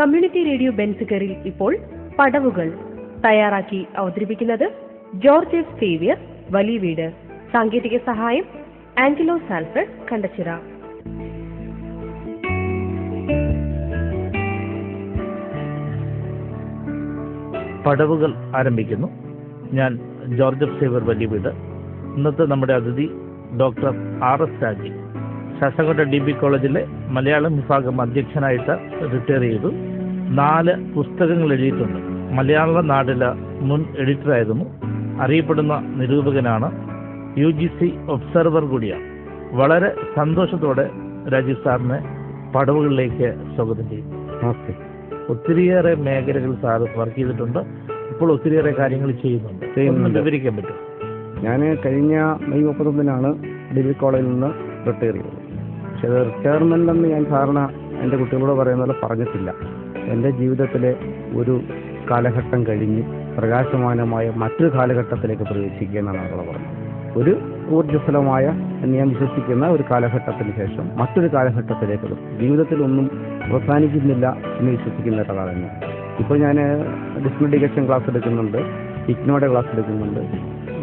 Community radio ബെൻസിക്കറിൽ ഇപ്പോൾ പടവുകൾ തയ്യാറാക്കി അവതരിപ്പിക്കുന്നത് ജോർജ് എഫ് സേവിയർ വലിയ വീട് സാങ്കേതിക സഹായം ആഞ്ചലോ സാൽഫ്രഡ് കണ്ടച്ചിറ. പടവുകൾ ആരംഭിക്കുന്നു. ഞാൻ ജോർജ് എഫ് സേവർ വലിയ വീട് ഇന്നത്തെ നമ്മുടെ അതിഥി ഡോക്ടർ ആർ എസ് രാജി. ശാസ്ത്രകോട്ട ഡി ബി കോളേജിലെ മലയാളം വിഭാഗം അധ്യക്ഷനായിട്ട് റിട്ടയർ ചെയ്തു. നാല് പുസ്തകങ്ങൾ എഴുതിയിട്ടുണ്ട്. മലയാള നാടിലെ മുൻ എഡിറ്ററായിരുന്നു. അറിയപ്പെടുന്ന നിരൂപകനാണ് യു ജി സി ഒബ്സർവർ കൂടിയാണ്. വളരെ സന്തോഷത്തോടെ രാജീവ് സാറിനെ പടവുകളിലേക്ക് സ്വാഗതം ചെയ്യും ഓക്കെ. ഒത്തിരിയേറെ മേഖലകൾ സാർ വർക്ക് ചെയ്തിട്ടുണ്ട്. ഇപ്പോൾ ഒത്തിരിയേറെ കാര്യങ്ങൾ ചെയ്യുന്നുണ്ട്. ചെയ്യുന്നു ചെയ്യുന്നുണ്ട്. വിവരിക്കാൻ പറ്റും ഞാൻ കഴിഞ്ഞ മെയ് മുപ്പത്തൊന്നിനാണ് ഡിഗ്രി കോളേജിൽ നിന്ന് റിട്ടയർ ചെയ്തത്. പക്ഷേ ഞാൻ സാധാരണ എന്റെ കുട്ടികളോട് പറയുന്ന പോലെ പറഞ്ഞിട്ടില്ല. എന്റെ ജീവിതത്തിലെ ഒരു കാലഘട്ടം കഴിഞ്ഞ് പ്രകാശമാനമായ മറ്റൊരു കാലഘട്ടത്തിലേക്ക് പ്രവേശിക്കുക എന്നാണ് അവരോട് പറഞ്ഞത്. ഒരു ഊർജസ്വലമായ എന്ന് ഞാൻ വിശ്വസിക്കുന്ന ഒരു കാലഘട്ടത്തിന് ശേഷം മറ്റൊരു കാലഘട്ടത്തിലേക്ക് ജീവിതത്തിലൊന്നും അവസാനിക്കുന്നില്ല എന്ന് വിശ്വസിക്കുന്ന ഒരാളാണ് ഇപ്പോൾ ഞാൻ ഡിസ്മെഡിക്കേഷൻ ക്ലാസ് എടുക്കുന്നുണ്ട് ഇഗ്നോയുടെ ക്ലാസ് എടുക്കുന്നുണ്ട്.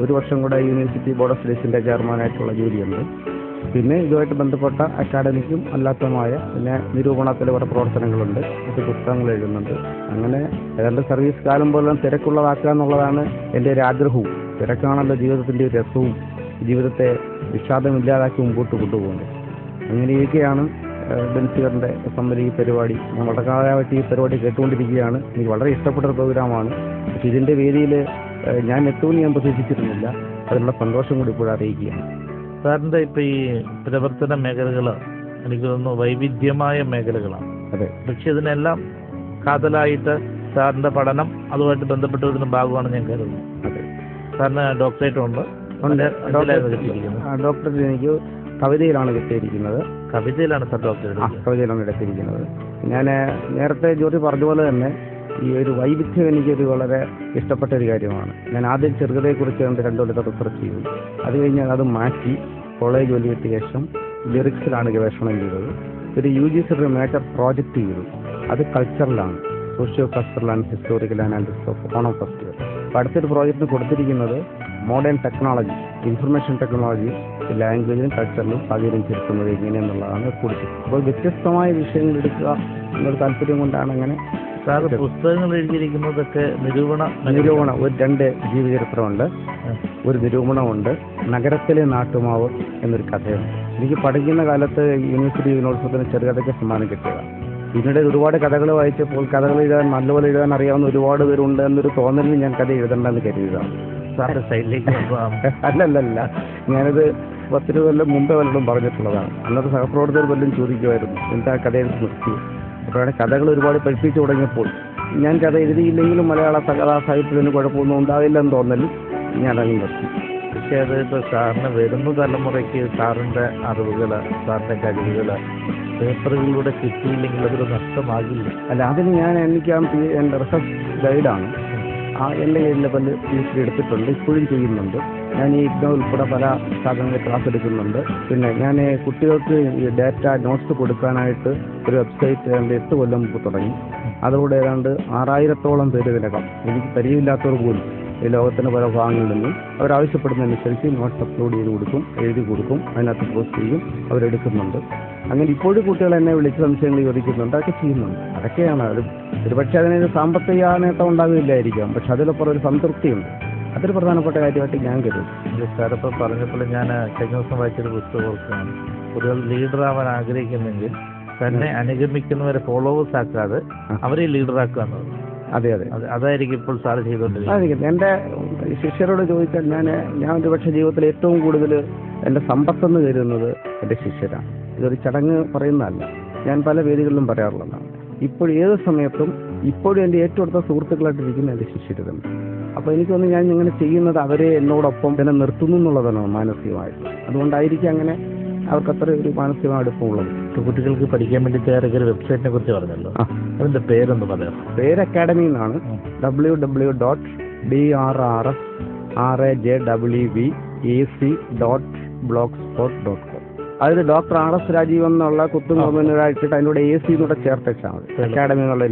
ഒരു വർഷം കൂടെ യൂണിവേഴ്സിറ്റി ബോർഡ് ഓഫ് സ്റ്റഡീസിന്റെ ചെയർമാനായിട്ടുള്ള ജോലിയുണ്ട്. പിന്നെ ഇതുമായിട്ട് ബന്ധപ്പെട്ട അക്കാഡമിക്കും അല്ലാത്തതുമായ പിന്നെ നിരൂപണത്തിൽ കുറേ പ്രവർത്തനങ്ങളുണ്ട്. മറ്റ് പുസ്തകങ്ങൾ എഴുതുന്നുണ്ട്. അങ്ങനെ ഏതാണ്ട് സർവീസ് കാലം പോലും തിരക്കുള്ളതാക്കുക എന്നുള്ളതാണ് എന്റെ ഒരു ആഗ്രഹവും. തിരക്കാണല്ലോ ജീവിതത്തിന്റെ ഒരു രസവും ജീവിതത്തെ വിഷാദമില്ലാതാക്കി മുമ്പോട്ട് കൊണ്ടുപോകുന്നത്. അങ്ങനെയൊക്കെയാണ് ബെൻസുകാരന്റെ സംബന്ധി ഈ പരിപാടി. ഞാൻ വളരെ കാലമായിട്ട് ഈ പരിപാടി കേട്ടുകൊണ്ടിരിക്കുകയാണ്. എനിക്ക് വളരെ ഇഷ്ടപ്പെട്ട ഒരു പ്രോഗ്രാമാണ്. പക്ഷേ ഇതിന്റെ വേദിയിൽ ഞാൻ എത്തുമെന്ന് ഞാൻ പ്രതീക്ഷിച്ചിരുന്നില്ല. അതിനുള്ള സന്തോഷം കൂടി ഇപ്പോഴും അറിയിക്കുകയാണ് സാറിന്റെ ഇപ്പൊ ഈ പ്രവർത്തന മേഖലകൾ എനിക്ക് തോന്നുന്നു വൈവിധ്യമായ മേഖലകളാണ്. അതെ. പക്ഷെ ഇതിനെല്ലാം കാതലായിട്ട് സാറിന്റെ പഠനം അതുമായിട്ട് ബന്ധപ്പെട്ടതിന് ഭാഗമാണ് ഞാൻ കരുതുന്നത്. അതെ. സാറിന് ഡോക്ടറേറ്റ് ഉണ്ട്. ഡോക്ടറേറ്റ് എനിക്ക് കവിതയിലാണ് കിട്ടിയിരിക്കുന്നത്. കവിതയിലാണ് സാർ ഡോക്ടറേറ്റ് കവിതയിലാണ് എടുത്തിരിക്കുന്നത്. ഞാൻ നേരത്തെ ജോലി പറഞ്ഞ പോലെ തന്നെ ഈ ഒരു വൈവിധ്യം എനിക്കൊരു വളരെ ഇഷ്ടപ്പെട്ട ഒരു കാര്യമാണ്. ഞാൻ ആദ്യം ചെറുകഥയെക്കുറിച്ച് രണ്ട് രണ്ടു കൊല്ലത്തെ റിസർച്ച് ചെയ്തു. അത് കഴിഞ്ഞ് അത് മാറ്റി. കോളേജ് ജോലി ശേഷം ലിറിക്സിലാണ് ഗവേഷണം ചെയ്തത്. ഒരു U G C major project ചെയ്തു. അത് കൾച്ചറലാണ് socio cultural and historical analysis of Onam festival അപ്പോൾ അടുത്തൊരു പ്രോജക്റ്റിന് കൊടുത്തിരിക്കുന്നത് മോഡേൺ ടെക്നോളജി ഇൻഫർമേഷൻ ടെക്നോളജി ലാംഗ്വേജിലും കൾച്ചറിലും സ്വാധീനം ചെലുത്തുന്നത് എങ്ങനെയെന്നുള്ളതാണ് കൂടുതൽ അപ്പോൾ വ്യത്യസ്തമായ വിഷയങ്ങൾ എടുക്കുക എന്നൊരു താല്പര്യം കൊണ്ടാണ് അങ്ങനെ പുസ്തകങ്ങൾ എഴുതിയിരിക്കുന്നതൊക്കെ നിരൂപണ നിരൂപണം ഒരു രണ്ട് ജീവചരിത്രമുണ്ട് ഒരു നിരൂപണമുണ്ട്. നഗരത്തിലെ നാട്ടുമാവ് എന്നൊരു കഥയുണ്ട് എനിക്ക് പഠിക്കുന്ന കാലത്ത് യൂണിവേഴ്സിറ്റി ദിനോത്സവത്തിന് ചെറുകഥയ്ക്ക് സമ്മാനം കിട്ടുക പിന്നീട് ഒരുപാട് കഥകൾ വായിച്ചപ്പോൾ കഥകൾ എഴുതാൻ നല്ലപോലെ എഴുതാൻ അറിയാവുന്ന ഒരുപാട് പേരുണ്ട് എന്നൊരു തോന്നലിൽ ഞാൻ കഥ എഴുതണ്ടെന്ന് കരുതിയതാണ് സാറിന്റെ സൈഡിലേക്ക്. അല്ലല്ലല്ല. ഞാനത് പത്തിരു കൊല്ലം മുമ്പേ വല്ലതും പറഞ്ഞിട്ടുള്ളതാണ്. അന്നത്തെ സഹപ്രവർത്തകർ വല്ലതും ചോദിക്കുമായിരുന്നു എന്താ കഥയിൽ നിർത്തി അപ്പോഴാണ് കഥകൾ ഒരുപാട് പഠിപ്പിച്ചു തുടങ്ങിയപ്പോൾ. ഞാൻ കഥ എഴുതിയില്ലെങ്കിലും മലയാള കഥാ സാഹിത്യത്തിന് കുഴപ്പമൊന്നും ഉണ്ടാവില്ലെന്ന് തോന്നലും ഞാൻ അങ്ങ് നിർത്തി. പക്ഷേ അത് ഇപ്പോൾ സാറിന് വരുന്ന തലമുറയ്ക്ക് സാറിന്റെ അറിവുകൾ സാറിന്റെ കഴിവുകൾ പേപ്പറുകളിലൂടെ കിട്ടിയില്ലെങ്കിൽ അതൊരു നഷ്ടമാകില്ല. അല്ല അതിന് ഞാൻ എനിക്ക് ആ എന്റെ റിസർച്ച് ഗൈഡാണ്. ആ എന്റെ കയ്യിൽ പല പി എടുത്തിട്ടുണ്ട്. ഇപ്പോഴും ചെയ്യുന്നുണ്ട്. ഞാൻ ഈ ഇഗ്നോ ഉൾപ്പെടെ പല സ്ഥാപനങ്ങളിൽ ക്ലാസ് എടുക്കുന്നുണ്ട്. പിന്നെ ഞാൻ കുട്ടികൾക്ക് ഈ ഡാറ്റ നോട്ട്സ് കൊടുക്കാനായിട്ട് ഒരു വെബ്സൈറ്റ് ഏതാണ്ട് എട്ട് കൊല്ലം തുടങ്ങി. അതോടെ ഏതാണ്ട് ആറായിരത്തോളം പേര് ഇതിനകം. എനിക്ക് പരിചയമില്ലാത്തവർ പോലും. ഈ ലോകത്തിന് പല ഭാഗങ്ങളിൽ നിന്നും അവരാവശ്യപ്പെടുന്നതനുസരിച്ച് നോട്ട്സ് അപ്ലോഡ് ചെയ്ത് കൊടുക്കും എഴുതി കൊടുക്കും അതിനകത്ത് പോസ്റ്റ് ചെയ്യും അവരെടുക്കുന്നുണ്ട് അങ്ങനെ ഇപ്പോഴും കുട്ടികൾ എന്നെ വിളിച്ച് സംശയങ്ങൾ ചോദിക്കുന്നുണ്ട് അതൊക്കെ ചെയ്യുന്നുണ്ട്. അതൊക്കെയാണ് അത്. ഒരുപക്ഷെ അതിനൊരു സാമ്പത്തിക നേട്ടം ഉണ്ടാകില്ലായിരിക്കാം പക്ഷെ അതിലപ്പുറം ഒരു സംതൃപ്തിയുണ്ട്. അതൊരു പ്രധാനപ്പെട്ട കാര്യമായിട്ട് ഞാൻ കരുതും സാറിപ്പോൾ പറഞ്ഞപ്പോൾ ഞാൻ കഴിഞ്ഞ ദിവസം വായിച്ചൊരു പുസ്തകം ഓർക്കുകയാണ്. കുട്ടികൾ ലീഡർ ആവാൻ ആഗ്രഹിക്കുന്നെങ്കിൽ തന്നെ അനുഗമിക്കുന്നവരെ ഫോളോവേഴ്സ് ആക്കാതെ അവരെ ലീഡറാക്കുക എന്നത് അതെ അതെ. അത് അതായിരിക്കും ഇപ്പോൾ സാറ് ചെയ്തുകൊണ്ടിരിക്കുന്നത്. എന്റെ ശിഷ്യരോട് ചോദിച്ചാൽ ഞാൻ ഞാൻ ഒരുപക്ഷെ ജീവിതത്തിൽ ഏറ്റവും കൂടുതൽ എന്റെ സമ്പത്തെന്ന് കരുതുന്നത് എന്റെ ശിഷ്യരാണ്. ഇതൊരു ചടങ്ങ് പറയുന്നതല്ല. ഞാൻ പല വേദികളിലും പറയാറുള്ളതാണ്. ഇപ്പോൾ ഏത് സമയത്തും ഇപ്പോഴും എന്റെ ഏറ്റവും അടുത്ത സുഹൃത്തുക്കളായിട്ട് ഇരിക്കുന്ന എന്റെ ശിഷ്യർ തന്നെ അപ്പോൾ എനിക്കൊന്ന് ഞാൻ ഇങ്ങനെ ചെയ്യുന്നത് അവരെ എന്നോടൊപ്പം തന്നെ നിർത്തുന്നു എന്നുള്ളതാണ് മാനസികമായിട്ട് അതുകൊണ്ടായിരിക്കും അങ്ങനെ അവർക്ക് അത്ര ഒരു മാനസികമായ അടുപ്പമുള്ളത് ഇപ്പൊ കുട്ടികൾക്ക് പഠിക്കാൻ വേണ്ടി തയ്യാറാക്കിയ ഒരു വെബ്സൈറ്റിനെ കുറിച്ച് പറഞ്ഞല്ലോ. അതിന്റെ പേരൊന്ന് പറയാം പേര് അക്കാഡമി എന്നാണ്. W W dot D R R S R A J W V A C dot blogspot dot അതിൽ ഡോക്ടർ ആർ എസ് രാജീവ് എന്നുള്ള കുത്തും കോമനായിട്ട് അതിനോട് എ സി കൂടെ ചേർത്ത് വെച്ചാൽ മതി. അക്കാഡമി എന്നുള്ള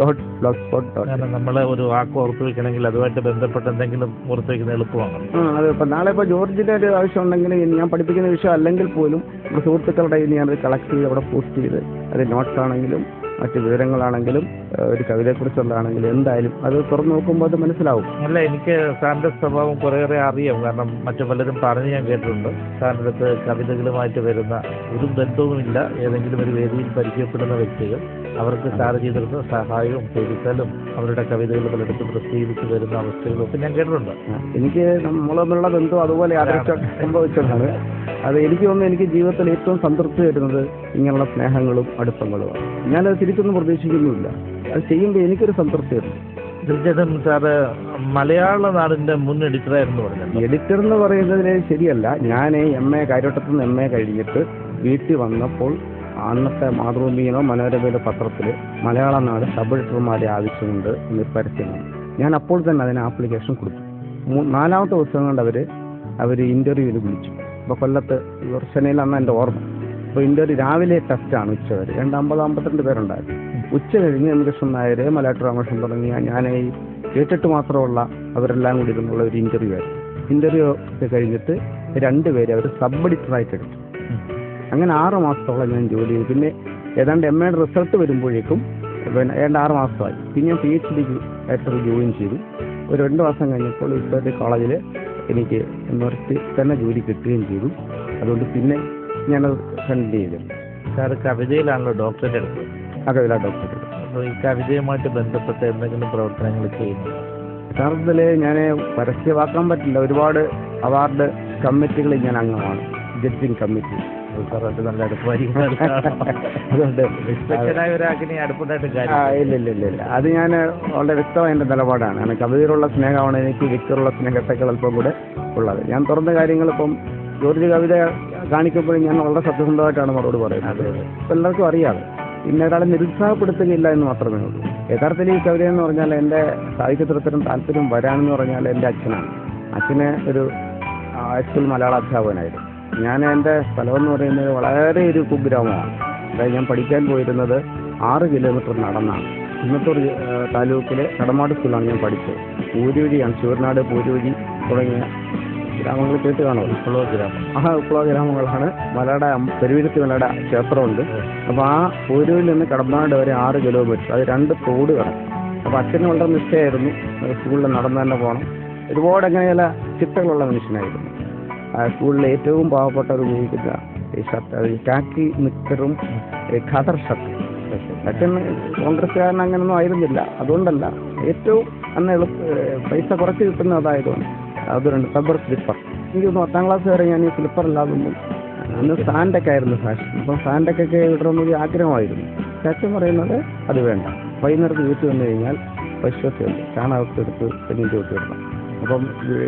ഡോട്ട് സ്പോട്ട് ഡോട്ട് നമ്മൾ ഒരു വാക്ക് ഓർത്ത് വെക്കണമെങ്കിൽ അതുമായിട്ട് ബന്ധപ്പെട്ട് എന്തെങ്കിലും ഓർത്ത് വെക്കുന്നത് എളുപ്പമാണ് അത്. ഇപ്പം നാളെ ഇപ്പോൾ ജോർജിന്റെ ഒരു ആവശ്യം ഉണ്ടെങ്കിൽ ഞാൻ പഠിപ്പിക്കുന്ന വിഷയം അല്ലെങ്കിൽ പോലും നമ്മുടെ സുഹൃത്തുക്കളുടെ ഞാനത് കളക്ട് ചെയ്ത് അവിടെ പോസ്റ്റ് ചെയ്ത് അത് നോട്ട്സ് ആണെങ്കിലും മറ്റ് വിവരങ്ങളാണെങ്കിലും ഒരു കവിതയെക്കുറിച്ചുള്ളതാണെങ്കിലും എന്തായാലും അത് തുറന്നു നോക്കുമ്പോൾ അത് മനസ്സിലാവും. അല്ല എനിക്ക് സാറിന്റെ സ്വഭാവം കുറേയേറെ അറിയാം. കാരണം മറ്റു പലരും പറഞ്ഞ് ഞാൻ കേട്ടിട്ടുണ്ട്. സാറിന്റെ അടുത്ത് കവിതകളുമായിട്ട് വരുന്ന ഒരു ബന്ധവുമില്ല. ഏതെങ്കിലും ഒരു വേദിയിൽ പരിചയപ്പെടുന്ന വ്യക്തികൾ അവർക്ക് സാറ് ചെയ്തിരുന്ന സഹായവും തിരുത്തലും അവരുടെ കവിതകൾ പലയിടത്തും പ്രസിദ്ധീകരിച്ച് വരുന്ന അവസ്ഥകളും ഒക്കെ ഞാൻ കേട്ടിട്ടുണ്ട്. എനിക്ക് നമ്മൾ തമ്മിലുള്ള ബന്ധം അതുപോലെ സംഭവിച്ചിട്ടുണ്ട് സംഭവിച്ചതാണ്. അത് എനിക്ക് തോന്നുന്നു എനിക്ക് ജീവിതത്തിൽ ഏറ്റവും സംതൃപ്തി തരുന്നത് ഇങ്ങനെയുള്ള സ്നേഹങ്ങളും അടുപ്പങ്ങളുമാണ്. ഞാനത് തിരിച്ചൊന്നും പ്രതീക്ഷിക്കുന്നുമില്ല. അത് ചെയ്യുമ്പോൾ എനിക്കൊരു സംതൃപ്തി തരും തീർച്ചയായിട്ടും സാറ് മലയാള നാടിന്റെ മുൻ എഡിറ്ററായിരുന്നു പറഞ്ഞത്. എഡിറ്റർ എന്ന് പറയുന്നതിന് ശരിയല്ല. ഞാൻ എം എ കാര്യവട്ടത്തിൽ നിന്ന് എം എ കഴിഞ്ഞിട്ട് വീട്ടിൽ വന്നപ്പോൾ അന്നത്തെ മാതൃഭൂമിയിലോ മനോരമയിലോ പത്രത്തിൽ മലയാള നാട് സബ് എഡിറ്റർമാരെ ആവശ്യമുണ്ട് എന്ന് പരസ്യം ഞാൻ അപ്പോൾ തന്നെ അതിന് ആപ്ലിക്കേഷൻ കൊടുത്തു. നാലാമത്തെ ദിവസം കൊണ്ട് അവർ അവർ ഇന്റർവ്യൂവിൽ വിളിച്ചു. അപ്പോൾ കൊല്ലത്ത് ദർശനയിലാണ് അന്ന് എന്റെ ഓർമ്മ. അപ്പോൾ ഒരു രാവിലെ ടെസ്റ്റാണ് ഉച്ച വരെ. രണ്ട് അമ്പത് അമ്പത്തിരണ്ട് പേരുണ്ടായിരുന്നു. ഉച്ച കഴിഞ്ഞ് എം കൃഷ്ണൻ നായർ മലയാറ്റ രാമകൃഷ്ണൻ തുടങ്ങിയ ഞാൻ ഈ കേട്ടിട്ട് മാത്രമുള്ള അവരെല്ലാം കൂടി ഇരുന്നുള്ള ഒരു ഇന്റർവ്യൂ ആയിരുന്നു. ഇന്റർവ്യൂ ഒക്കെ കഴിഞ്ഞിട്ട് രണ്ടുപേരെ അവർ സബ് എഡിറ്ററായിട്ട് എടുത്തു. അങ്ങനെ ആറ് മാസത്തോളം ഞാൻ ജോലി ചെയ്തു. പിന്നെ ഏതാണ്ട് എം എയുടെ റിസൾട്ട് വരുമ്പോഴേക്കും പിന്നെ ഏതാണ്ട് ആറ് മാസമായി. പിന്നെ ഞാൻ പി എച്ച് ഡിക്ക് ആയിട്ട് ജോയിൻ ചെയ്തു. ഒരു രണ്ട് മാസം കഴിഞ്ഞപ്പോൾ ഇപ്പോഴത്തെ കോളേജിൽ എനിക്ക് യൂണിവേഴ്സിറ്റി തന്നെ ജോലി കിട്ടുകയും ചെയ്തു. അതുകൊണ്ട് പിന്നെ ഞാനത് സെൻഡ് ചെയ്തു സാറ് കവിതയിലാണല്ലോ ഡോക്ടറേറ്റ് എടുത്തത്. ആ കവിത ഡോക്ടർ അപ്പോൾ ഈ കവിതയുമായിട്ട് ബന്ധപ്പെട്ട് എന്തെങ്കിലും പ്രവർത്തനങ്ങൾ ചെയ്യുന്നു യഥാർത്ഥത്തിൽ ഞാൻ പരസ്യമാക്കാൻ പറ്റില്ല. ഒരുപാട് അവാർഡ് കമ്മിറ്റികളിൽ ഞാൻ അംഗമാണ്. Judging committee. സാറായിട്ട് നല്ല അടുപ്പമായിരിക്കും അതുകൊണ്ട് നിഷ്പക്ഷനായ ഒരാക്കിനെ അടുപ്പുണ്ടായിട്ട് ആ, ഇല്ല ഇല്ല ഇല്ല ഇല്ല. അത് ഞാൻ വളരെ വ്യക്തമായ എന്റെ നിലപാടാണ്. കാരണം കവിതയിലുള്ള സ്നേഹമാണ് എനിക്ക് വ്യക്തിയുള്ള സ്നേഹത്തെക്കാൾ അല്പം കൂടെ ഉള്ളത്. ഞാൻ തുറന്ന കാര്യങ്ങൾ ഇപ്പം ജോർജ് കവിത കാണിക്കുമ്പോഴും ഞാൻ വളരെ സത്യസന്ധമായിട്ടാണ് മറുപടി പറയുന്നത്. എല്ലാവർക്കും അറിയാം. പിന്നെ ഒരാളെ നിരുത്സാഹപ്പെടുത്തുകയില്ല എന്ന് മാത്രമേ ഉള്ളൂ. യഥാർത്ഥത്തിൽ ഈ കവിത എന്ന് പറഞ്ഞാൽ എന്റെ സാഹിത്യത്തിലും താല്പര്യം വരാനെന്ന് പറഞ്ഞാൽ എന്റെ അച്ഛനാണ്. അച്ഛനെ ഒരു ഹൈസ്കൂൾ മലയാള അധ്യാപകനായിരുന്നു. ഞാൻ എന്റെ സ്ഥലമെന്ന് പറയുന്നത് വളരെ ഒരു കുഗ്രാമമാണ്. അതായത് ഞാൻ പഠിക്കാൻ പോയിരുന്നത് ആറ് കിലോമീറ്റർ നടന്നാണ്. ഇന്നത്തൊരു താലൂക്കിലെ കടമാട് സ്കൂളാണ് ഞാൻ പഠിച്ചത്. പൂരുവഴിയാണ് ചൂർനാട് പൂരുവഴി തുടങ്ങിയ ഗ്രാമങ്ങൾ കേട്ട് കാണോ. ഉപ്ലവ ഗ്രാമം. ആ ഉപ്ലവ ഗ്രാമങ്ങളാണ്. മലയുടെ പെരുവിരുത്തി മലയുടെ ക്ഷേത്രമുണ്ട്. അപ്പോൾ ആ പൂരൂരിൽ നിന്ന് കടമ്പനാട് വരെ ആറ് കിലോമീറ്റർ. അത് രണ്ട് തോട് കിടക്കും. അപ്പോൾ അച്ഛന് വളരെ നിശ്ചയമായിരുന്നു. സ്കൂളിൽ നടന്നു തന്നെ പോകണം. ഒരുപാട് അങ്ങനെ ചില ചിട്ടകളുള്ള മനുഷ്യനായിരുന്നു. ആ സ്കൂളിൽ ഏറ്റവും പാവപ്പെട്ടവർ ഉപയോഗിക്കുന്ന ഈ ഷർട്ട് കാക്കി നിക്കറും ഖദർ ഷർട്ട് അച്ഛൻ കോൺഗ്രസ്സുകാരൻ അങ്ങനെയൊന്നും ആയിരുന്നില്ല. അതുകൊണ്ടല്ല ഏറ്റവും അന്ന് എളുപ്പ പൈസ കുറച്ച് കിട്ടുന്ന അതുകൊണ്ട് റബ്ബർ സ്ലിപ്പർ. എനിക്ക് പത്താം ക്ലാസ് വരെ ഞാൻ ഈ സ്ലിപ്പർ ഇല്ലാതൊന്നും അന്ന് സാൻഡൊക്കെ ആയിരുന്നു ഫാഷൻ അപ്പം സാൻഡൊക്കെ ഇടണമെന്നൊരു ആഗ്രഹമായിരുന്നു. ചാച്ചൻ പറയുന്നത് അത് വേണ്ട. വൈകുന്നേരത്ത് വീട്ടിൽ വന്നു കഴിഞ്ഞാൽ പശുവൊക്കെ ഉണ്ട് ചാണകമൊക്കെ എടുത്ത് തെങ്ങിന്റെ ഒക്കെ ഇടണം. അപ്പം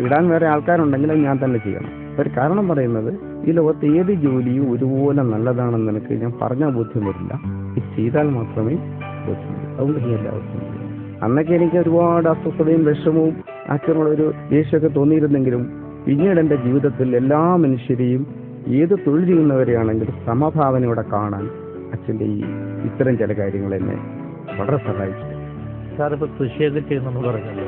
ഇടാൻ വേറെ ആൾക്കാരുണ്ടെങ്കിൽ ഞാൻ തന്നെ ചെയ്യണം. ഒരു കാരണം പറയുന്നത് ഈ ലോകത്ത് ഏത് ജോലിയും ഒരുപോലെ നല്ലതാണെന്ന് എനിക്ക് ഞാൻ പറഞ്ഞാൽ ബോധ്യം വരില്ല ഇത് ചെയ്താൽ മാത്രമേ ബോധ്യം അതുകൊണ്ട് എല്ലാവർക്കും അന്നൊക്കെ എനിക്ക് ഒരുപാട് അസ്വസ്ഥതയും വിഷമവും അച്ഛനുള്ളൊരു ദേഷ്യമൊക്കെ തോന്നിയിരുന്നെങ്കിലും പിന്നീട് എന്റെ ജീവിതത്തിൽ എല്ലാ മനുഷ്യരെയും ഏത് തൊഴിൽ ചെയ്യുന്നവരെയാണെങ്കിലും സമഭാവനയോടെ കാണാൻ അച്ഛന്റെ ഈ ഇത്തരം ചില കാര്യങ്ങൾ എന്നെ വളരെ സഹായിച്ചു. സാറിപ്പോൾ കൃഷിയൊക്കെ ചെയ്യുന്നെന്ന് പറഞ്ഞല്ലോ.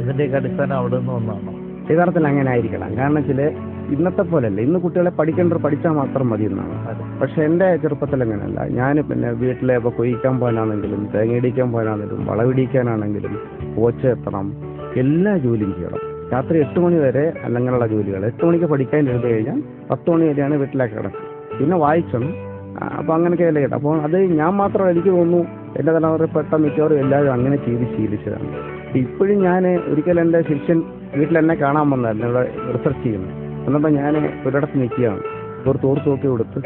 ഇതിന്റെയൊക്കെ അടിസ്ഥാനം അവിടെ നിന്ന് ഒന്നാണോ? യഥാർത്ഥത്തിൽ അങ്ങനെ ആയിരിക്കണം. കാരണം ചില ഇന്നത്തെ പോലെയല്ല. ഇന്ന് കുട്ടികളെ പഠിക്കേണ്ടത് പഠിച്ചാൽ മാത്രം മതി എന്നാണ്. പക്ഷെ എന്റെ ചെറുപ്പത്തിൽ അങ്ങനെയല്ല. ഞാൻ പിന്നെ വീട്ടിലെ ഇപ്പോൾ കൊയ്ക്കാൻ പോകാനാണെങ്കിലും തേങ്ങയിടിക്കാൻ പോകാനാണെങ്കിലും വളവിടിക്കാനാണെങ്കിലും പോച്ച എത്തണം എല്ലാ ജോലിയും ചെയ്യണം. രാത്രി എട്ട് മണി വരെ അല്ലെങ്കിലുള്ള ജോലികൾ. എട്ട് മണിക്ക് പഠിക്കാൻ ഇരുന്ന് കഴിഞ്ഞാൽ പത്ത് മണി വരെയാണ് വീട്ടിലേക്ക് കിടക്കുക പിന്നെ വായിക്കണം അപ്പോൾ അങ്ങനെയൊക്കെ അല്ലേ കേട്ടോ അപ്പോൾ അത് ഞാൻ മാത്രം എനിക്ക് തോന്നുന്നു എന്റെ തലമുറപ്പെട്ട മിക്കവാറും എല്ലാവരും അങ്ങനെ ചെയ്ത് ശീലിച്ചതാണ്. ഇപ്പോഴും ഞാൻ ഒരിക്കലും എന്റെ ശിഷ്യൻ വീട്ടിൽ എന്നെ കാണാൻ വന്നായിരുന്നു ഇവിടെ റിസർച്ച് ചെയ്യുന്നു. എന്നിട്ട് ഞാൻ ഒരിടത്ത് നിൽക്കുകയാണ്. ഒരു തോർത്ത് നോക്കി കൊടുത്ത്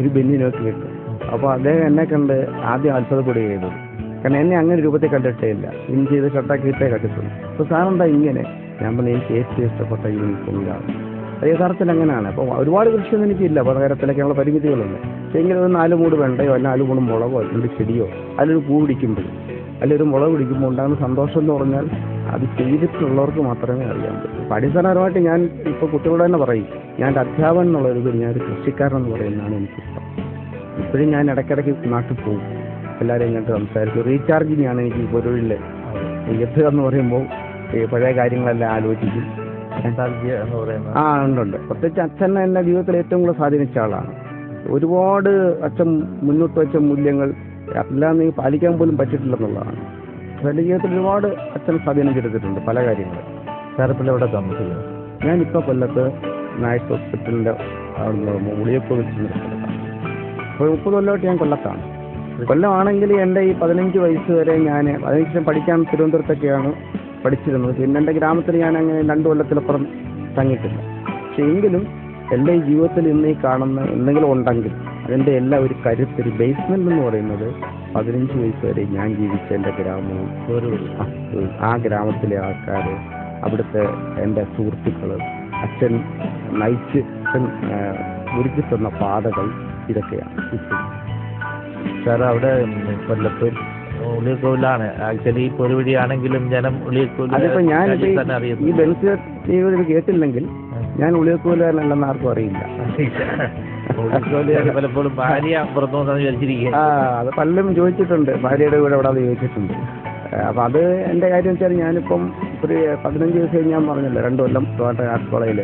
ഒരു ബെന്നി നോക്കി ഇട്ടു അപ്പോൾ അദ്ദേഹം എന്നെ കണ്ട് ആദ്യം അത്ഭുതപ്പെടുകയായിരുന്നു. കാരണം എന്നെ അങ്ങനെ രൂപത്തിൽ കണ്ടിട്ടേ ഇല്ല. ഇൻ ചെയ്ത് ഷർട്ടാക്കി ഇട്ടേ കണ്ടിട്ടുള്ളൂ. അപ്പോൾ സാറെന്താ ഇങ്ങനെ? ഞാൻ പറഞ്ഞു എനിക്ക് ഏറ്റവും ഇഷ്ടപ്പെട്ട യൂണിഫോമിലാണ് അത് യഥാർത്ഥത്തിൽ അങ്ങനെയാണ്. അപ്പോൾ ഒരുപാട് കൃഷിയൊന്നും എനിക്കില്ല. പലതരത്തിലൊക്കെയുള്ള പരിമിതികളുണ്ട്. എങ്കിലും ഒരു നാല് മൂട് വെണ്ടയോ അല്ലെങ്കിൽ നാല് മൂട് മുളകോ അല്ലെങ്കിൽ ചെടിയോ അതിലൊരു പൂ പിടിക്കുമ്പോഴും അല്ലെങ്കിൽ ഒരു മുളക് പിടിക്കുമ്പോൾ ഉണ്ടാകുന്ന സന്തോഷം എന്ന് പറഞ്ഞാൽ അത് ചെയ്തിട്ടുള്ളവർക്ക് മാത്രമേ അറിയാൻ പറ്റൂ. അടിസ്ഥാനപരമായിട്ട് ഞാൻ ഇപ്പോൾ കുട്ടികളോട് തന്നെ പറയും ഞാൻ ഒരു അധ്യാപകൻ എന്നുള്ള ഒരു ഞാനൊരു കൃഷിക്കാരൻ എന്ന് പറയുന്നതാണ് എനിക്കിഷ്ടം. ഇപ്പോഴും ഞാൻ ഇടയ്ക്കിടയ്ക്ക് നാട്ടിൽ പോകും. എല്ലാവരെയും കണ്ട് സംസാരിച്ചു. റീചാർജിങ് ആണ് എനിക്ക് പൊരുളിൽ എത്തുക എന്ന് പറയുമ്പോൾ ഈ പഴയ കാര്യങ്ങളെല്ലാം ആലോചിക്കും. ആ ആ ഉണ്ടുണ്ട് പ്രത്യേകിച്ച് അച്ഛൻ എന്നെ ജീവിതത്തിൽ ഏറ്റവും കൂടുതൽ സ്വാധീനിച്ച ആളാണ്. ഒരുപാട് അച്ഛൻ മുന്നോട്ട് വെച്ച മൂല്യങ്ങൾ എല്ലാം നീ പാലിക്കാൻ പോലും പറ്റിയിട്ടില്ലെന്നുള്ളതാണ് എന്റെ ജീവിതത്തിൽ ഒരുപാട് അച്ഛൻ സ്വാധീനം ചെലുത്തിയിട്ടുണ്ട് പല കാര്യങ്ങളും. സാറിപ്പിള്ള എവിടെ താമസിക്കുന്നത് ഞാനിപ്പോൾ കൊല്ലത്ത് നായ്സ് ഹോസ്പിറ്റലിന്റെ അവിടുന്ന് വെച്ചിട്ടുണ്ട് അപ്പോൾ മുപ്പത് കൊല്ലമായിട്ട് ഞാൻ കൊല്ലത്താണ്. കൊല്ലമാണെങ്കിൽ എന്റെ ഈ പതിനഞ്ച് വയസ്സ് വരെ ഞാൻ അതിന് ശേഷം പഠിക്കാൻ തിരുവനന്തപുരത്തൊക്കെയാണ് പഠിച്ചിരുന്നത്. പിന്നെ എന്റെ ഗ്രാമത്തിൽ ഞാൻ അങ്ങനെ രണ്ട് കൊല്ലത്തിലപ്പുറം തങ്ങിയിട്ടില്ല. പക്ഷെ എങ്കിലും എന്റെ ജീവിതത്തിൽ ഇന്ന് ഈ കാണുന്ന എന്തെങ്കിലും ഉണ്ടെങ്കിൽ അതിന്റെ എല്ലാ ഒരു കരുത്ത് ഒരു ബേസ്മെന്റ് എന്ന് പറയുന്നത് പതിനഞ്ച് വയസ്സ് വരെ ഞാൻ ജീവിച്ച എന്റെ ഗ്രാമവും. ആ, ഗ്രാമത്തിലെ ആൾക്കാർ അവിടുത്തെ എന്റെ സുഹൃത്തുക്കൾ അച്ഛൻ നയിച്ച് അച്ഛൻ തന്ന പാതകൾ ഇതൊക്കെയാണ്. സാർ അവിടെ കൊല്ലത്ത് ഉളിയക്കോവിലാണ് ആക്ച്വലി ഇപ്പോൾ ഒരു വഴിയാണെങ്കിലും ജനം ഉളിയക്കോവിൽ ഞാൻ ഈ ബെൻസ് കേട്ടില്ലെങ്കിൽ ഞാൻ ഉളിയക്കൂലാരനല്ലെന്ന് ആർക്കും അറിയില്ല. പലപ്പോഴും ഭാര്യ പുറത്തു വന്നു വിചാരിച്ചിരിക്കുക ആ അത് പലരും ചോദിച്ചിട്ടുണ്ട്. ഭാര്യയുടെ വീട് എവിടെ ചോദിച്ചിട്ടുണ്ട്. അപ്പൊ അത് എന്റെ കാര്യം വെച്ചാൽ ഞാനിപ്പം ഒരു പതിനഞ്ച് ദിവസം ഞാൻ പറഞ്ഞല്ലോ രണ്ടു കൊല്ലം ആർട്സ് കോളേജിൽ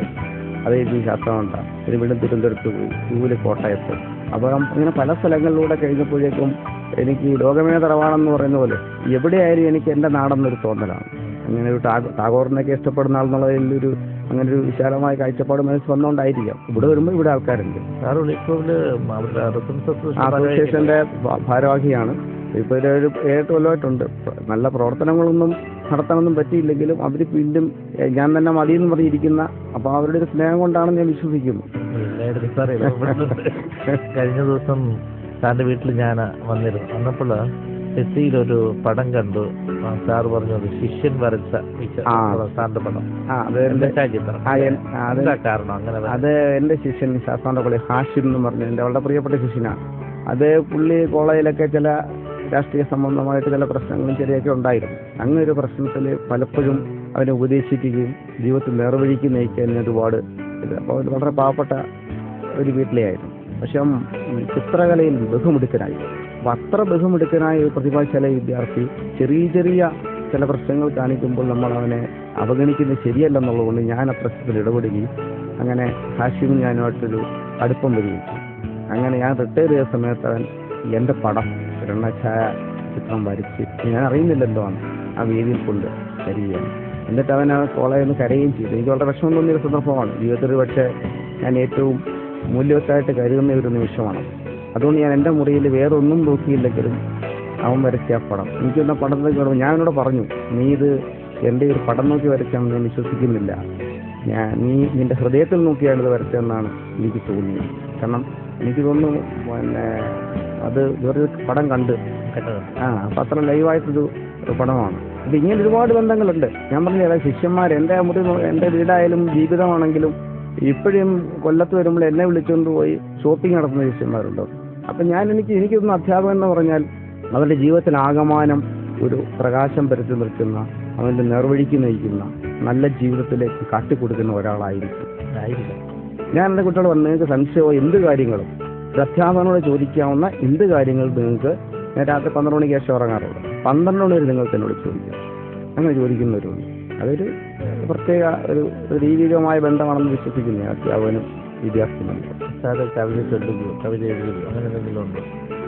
അത് കഴിഞ്ഞ് ശാസ്ത്രമുണ്ട ഒരു വീണ്ടും തിരുവനന്തപുരത്ത് പോയി. സ്കൂൽ കോട്ടയത്ത്. അപ്പം ഇങ്ങനെ പല സ്ഥലങ്ങളിലൂടെ കഴിഞ്ഞപ്പോഴേക്കും എനിക്ക് ലോകമേ തറവാണെന്ന് പറയുന്ന പോലെ എവിടെയായാലും എനിക്ക് എന്റെ നാടെന്നൊരു തോന്നലാണ്. അങ്ങനെ ഒരു ടാഗോ ടാഗോറിനൊക്കെ ഇഷ്ടപ്പെടുന്ന ആളെന്നുള്ളതിൽ ഒരു അങ്ങനെ ഒരു വിശാലമായ കാഴ്ചപ്പാട് മനസ്സ് വന്നുകൊണ്ടായിരിക്കാം. ഇവിടെ വരുമ്പോൾ ഇവിടെ ആൾക്കാരുണ്ട്. അസോസിയേഷന്റെ ഭാരവാഹിയാണ്. ഇപ്പൊ ഒരു ഏഴെട്ട് കൊല്ലമായിട്ടുണ്ട്. നല്ല പ്രവർത്തനങ്ങളൊന്നും നടത്താനൊന്നും പറ്റിയില്ലെങ്കിലും അവർ വീണ്ടും ഞാൻ തന്നെ മതി എന്ന് പറഞ്ഞിരിക്കുന്ന അപ്പൊ അവരുടെ ഒരു സ്നേഹം കൊണ്ടാണ് ഞാൻ വിശ്വസിക്കുന്നു. കഴിഞ്ഞ ദിവസം സാറിന്റെ വീട്ടിൽ ഞാൻ വന്നിരുന്നു. വന്നപ്പോൾ ഒരു പടം കണ്ടു. സാർ പറഞ്ഞത് ശിഷ്യൻ വരച്ച. സാറിന്റെ പടം. കാരണം അങ്ങനെ? അത് എന്റെ ശിഷ്യൻ ശാസ്താന്റെ കോളേജ് ഹാഷിം എന്ന് പറഞ്ഞു. എന്റെ വളരെ പ്രിയപ്പെട്ട ശിഷ്യനാണ്. അത് പുള്ളി കോളേജിലൊക്കെ ചില രാഷ്ട്രീയ സംബന്ധമായിട്ട് ചില പ്രശ്നങ്ങളും ചെറിയൊക്കെ ഉണ്ടായിരുന്നു. അങ്ങനെ ഒരു പ്രശ്നത്തിൽ പലപ്പോഴും അവനെ ഉപദേശിക്കുകയും ജീവിതത്തിൽ നേർവഴിക്ക് നയിക്കാൻ ഒരുപാട് ഇത്. അപ്പോൾ വളരെ പാവപ്പെട്ട ഒരു വീട്ടിലെയായിരുന്നു. പക്ഷെ ചിത്രകലയിൽ ബഹുമിടുക്കനായി. അപ്പം അത്ര ബഹുമിടുക്കനായ ഒരു പ്രതിഭാശാല വിദ്യാർത്ഥി ചെറിയ ചെറിയ ചില പ്രശ്നങ്ങൾ കാണിക്കുമ്പോൾ നമ്മൾ അവനെ അവഗണിക്കുന്നത് ശരിയല്ലെന്നുള്ളതുകൊണ്ട് ഞാൻ ആ പ്രശ്നത്തിൽ ഇടപെടുകയും അങ്ങനെ ഹാഷിമും ഞാനുമായിട്ടൊരു അടുപ്പം വരികയും അങ്ങനെ ഞാൻ റിട്ടയർ ചെയ്ത സമയത്ത് അവൻ എന്റെ പടം എണ്ണച്ചായ ചിത്രം വരച്ച് ഞാൻ അറിയുന്നില്ലല്ലോ അന്ന്. ആ വേദിയിൽ കൊണ്ട് തരികയാണ് എന്നിട്ട് അവൻ ആ കോളേജിൽ നിന്ന് കരയുകയും ചെയ്തു. എനിക്ക് വളരെ വിഷമം തോന്നിയൊരു സന്ദർഭമാണ്. ജീവിതത്തിൽ പക്ഷേ ഞാൻ ഏറ്റവും മൂല്യവത്തായിട്ട് കരുതുന്ന ഒരു നിമിഷമാണ്. അതുകൊണ്ട് ഞാൻ എന്റെ മുറിയിൽ വേറെ ഒന്നും നോക്കിയില്ലെങ്കിലും അവൻ വരച്ച ആ പടം. എനിക്ക് വന്ന പടം വരുമ്പോൾ ഞാൻ എന്നോട് പറഞ്ഞു നീ ഇത് എന്റെ ഒരു പടം നോക്കി വരച്ചാണെന്ന് ഞാൻ വിശ്വസിക്കുന്നില്ല. ഞാൻ നീ നിന്റെ ഹൃദയത്തിൽ നോക്കിയാണ് ഇത് വരച്ചതെന്നാണ് എനിക്ക് തോന്നിയത്. കാരണം എനിക്ക് തോന്നുന്നു പിന്നെ അത് വേറൊരു പടം കണ്ട്. ആ അപ്പം അത്ര ലൈവായിട്ടൊരു ഒരു പടമാണ്. അപ്പം ഇങ്ങനെ ഒരുപാട് ബന്ധങ്ങളുണ്ട്. ഞാൻ പറഞ്ഞ ശിഷ്യന്മാർ എന്റെ മുറി എന്റെ എന്റെ വീടായാലും ജീവിതമാണെങ്കിലും ഇപ്പോഴും കൊല്ലത്ത് വരുമ്പോൾ എന്നെ വിളിച്ചുകൊണ്ട് പോയി ഷോപ്പിംഗ് നടത്തുന്ന ശിഷ്യന്മാരുണ്ട്. അപ്പം ഞാൻ എനിക്ക് എനിക്കൊന്ന് അധ്യാപകൻ എന്ന് പറഞ്ഞാൽ അവരുടെ ജീവിതത്തിൽ ആകമാനം ഒരു പ്രകാശം പരത്തി നിൽക്കുന്ന അവന്റെ നേർവഴിക്ക് നയിക്കുന്ന നല്ല ജീവിതത്തിലേക്ക് കാട്ടിക്കൊടുക്കുന്ന ഒരാളായിരിക്കും. ഞാൻ എന്റെ കുട്ടികൾ പറഞ്ഞു നിങ്ങൾക്ക് സംശയമോ? എന്ത് കാര്യങ്ങളും? ഒരു അധ്യാപകനോട് ചോദിക്കാവുന്ന എന്ത് കാര്യങ്ങൾ നിങ്ങൾക്ക് ഞാൻ രാത്രി പന്ത്രണ്ട് മണിക്ക് ശേഷം ഉറങ്ങാറുണ്ട്? പന്ത്രണ്ട് മണി വരെ നിങ്ങൾക്ക് എന്നോട് ചോദിക്കാം. അങ്ങനെ ചോദിക്കുന്നവരുണ്ട് അതൊരു പ്രത്യേക ഒരു ദൈവികമായ ബന്ധമാണെന്ന് വിശ്വസിക്കുന്നു അധ്യാപകനും വിദ്യാർത്ഥികളും